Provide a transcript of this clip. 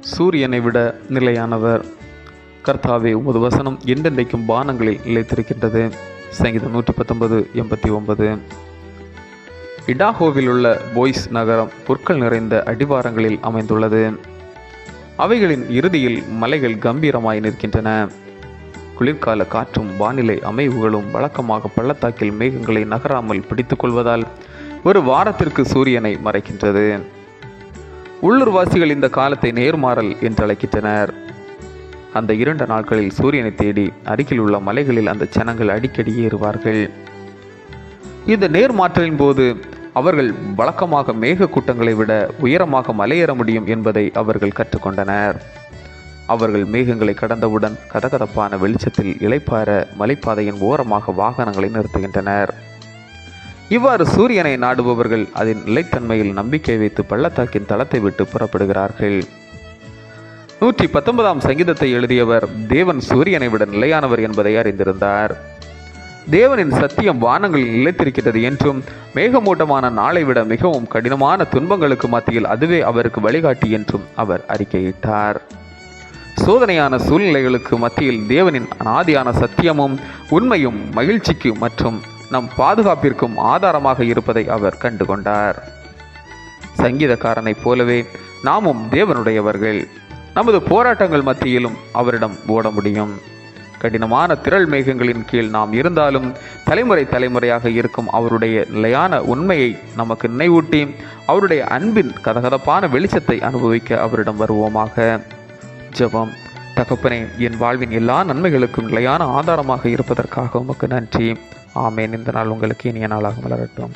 சூரியனை விட நிலையானவர். கர்த்தாவே உமது வசனம் என்றென்றைக்கும் பானங்களில் நிலைத்திருக்கின்றது. சங்கீதம் நூற்றி பத்தொன்பது எண்பத்தி ஒன்பது இடாஹோவில் உள்ள போய்ஸ் நகரம் புற்கள் நிறைந்த அடிவாரங்களில் அமைந்துள்ளது. அவைகளின் இறுதியில் மலைகள் கம்பீரமாய் நிற்கின்றன. குளிர்கால காற்றும் வானிலை அமைவுகளும் வழக்கமாக பள்ளத்தாக்கில் மேகங்களை நகராமல் பிடித்துக்கொள்வதால் ஒரு வாரத்திற்கு சூரியனை மறைக்கின்றது. உள்ளூர்வாசிகள் இந்த காலத்தை நேர்மாறல் என்று அழைக்கின்றனர் அந்த இரண்டு நாட்களில் சூரியனை தேடி அருகில் உள்ள மலைகளில் அந்த ஜனங்கள் அடிக்கடி ஏறுவார்கள். இந்த நேர்மாற்றலின் போது அவர்கள் வழக்கமாக மேக கூட்டங்களை விட உயரமாக மலையேற முடியும் என்பதை அவர்கள் கற்றுக்கொண்டனர். அவர்கள் மேகங்களை கடந்தவுடன் கதகதப்பான வெளிச்சத்தில் இளைப்பாற மலைப்பாதையின் ஓரமாக வாகனங்களை நிறுத்துகின்றனர். இவ்வாறு சூரியனை நாடுபவர்கள் அதன் நிலைத்தன்மையில் நம்பிக்கை வைத்து பள்ளத்தாக்கின் தளத்தை விட்டு புறப்படுகிறார்கள். நூற்றி பத்தொன்பதாம் சங்கீதத்தை எழுதியவர் தேவன் சூரியனை விட நிலையானவர் என்பதை அறிந்திருந்தார். தேவனின் சத்தியம் வானங்களில் நிலைத்திருக்கிறது என்றும் மேகமூட்டமான நாளை விட மிகவும் கடினமான துன்பங்களுக்கு மத்தியில் அதுவே அவருக்கு வழிகாட்டி என்றும் அவர் அறிக்கையிட்டார். சோதனையான சூழ்நிலைகளுக்கு மத்தியில் தேவனின் அனாதியான சத்தியமும் உண்மையும் மகிழ்ச்சிக்கு மற்றும் நம் பாதுகாப்பிற்கும் ஆதாரமாக இருப்பதை அவர் கண்டுகொண்டார். சங்கீதக்காரனைப் போலவே நாமும் தேவனுடையவர்கள். நமது போராட்டங்கள் மத்தியிலும் அவரிடம் ஓட முடியும். கடினமான திரள் மேகங்களின் கீழ் நாம் இருந்தாலும் தலைமுறை தலைமுறையாக இருக்கும் அவருடைய நிலையான உண்மையை நமக்கு நினைவூட்டி அவருடைய அன்பின் கதகதப்பான வெளிச்சத்தை அனுபவிக்க அவரிடம் வருவோமாக. ஜெபம். தகப்பனே என் வாழ்வின் எல்லா நன்மைகளுக்கும் நிலையான ஆதாரமாக இருப்பதற்காக உமக்கு நன்றி. ஆமேன். இந்த நாள் உங்களுக்கு இனிய நாளாக மலரட்டும்.